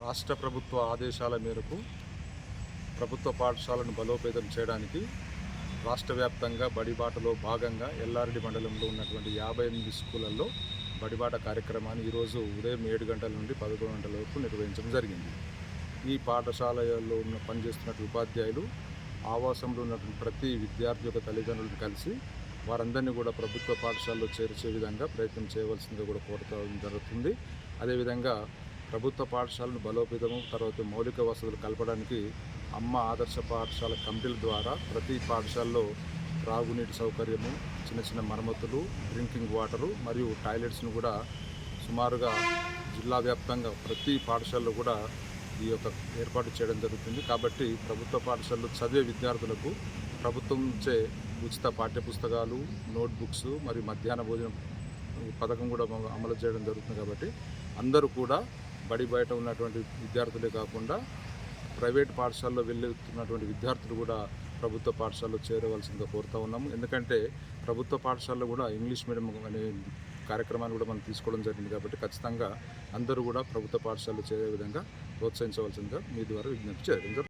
రాష్ట్ర ప్రభుత్వ ఆదేశాల మేరకు ప్రభుత్వ పాఠశాలను బలోపేతం చేయడానికి రాష్ట్ర వ్యాప్తంగా బడిబాటలో భాగంగా ఎల్లారెడ్డి మండలంలో ఉన్నటువంటి యాభై ఎనిమిది స్కూళ్ళల్లో బడిబాట కార్యక్రమాన్ని ఈరోజు ఉదయం ఏడు గంటల నుండి పదకొండు గంటల వరకు నిర్వహించడం జరిగింది. ఈ పాఠశాలలో ఉన్న పనిచేస్తున్నటువంటి ఉపాధ్యాయులు ఆవాసంలో ఉన్నటువంటి ప్రతి విద్యార్థి యొక్క తల్లిదండ్రులను కలిసి వారందరినీ కూడా ప్రభుత్వ పాఠశాలలో చేర్చే విధంగా ప్రయత్నం చేయవలసిందిగా కూడా కోరడం జరుగుతుంది. అదేవిధంగా ప్రభుత్వ పాఠశాలను బలోపేతము తర్వాత మౌలిక వసతులు కలపడానికి అమ్మ ఆదర్శ పాఠశాల కమిటీల ద్వారా ప్రతి పాఠశాలలో త్రాగునీటి సౌకర్యము చిన్న చిన్న మరమ్మతులు డ్రింకింగ్ వాటరు మరియు టాయిలెట్స్ను కూడా సుమారుగా జిల్లా వ్యాప్తంగా ప్రతి పాఠశాలలో కూడా ఈ యొక్క ఏర్పాటు చేయడం జరుగుతుంది. కాబట్టి ప్రభుత్వ పాఠశాలలో చదివే విద్యార్థులకు ప్రభుత్వం నుంచే ఉచిత పాఠ్యపుస్తకాలు నోట్బుక్స్ మరియు మధ్యాహ్న భోజనం పథకం కూడా అమలు చేయడం జరుగుతుంది కాబట్టి అందరూ కూడా బడి బయట ఉన్నటువంటి విద్యార్థులే కాకుండా ప్రైవేట్ పాఠశాలలో వెళ్ళుతున్నటువంటి విద్యార్థులు కూడా ప్రభుత్వ పాఠశాలలో చేరవలసిందిగా కోరుతా ఉన్నాము. ఎందుకంటే ప్రభుత్వ పాఠశాలలో కూడా ఇంగ్లీష్ మీడియం అనే కార్యక్రమాన్ని కూడా మనం తీసుకోవడం జరిగింది కాబట్టి ఖచ్చితంగా అందరూ కూడా ప్రభుత్వ పాఠశాలలో చేరే విధంగా ప్రోత్సహించవలసిందిగా మీ ద్వారా విజ్ఞప్తి చేయడం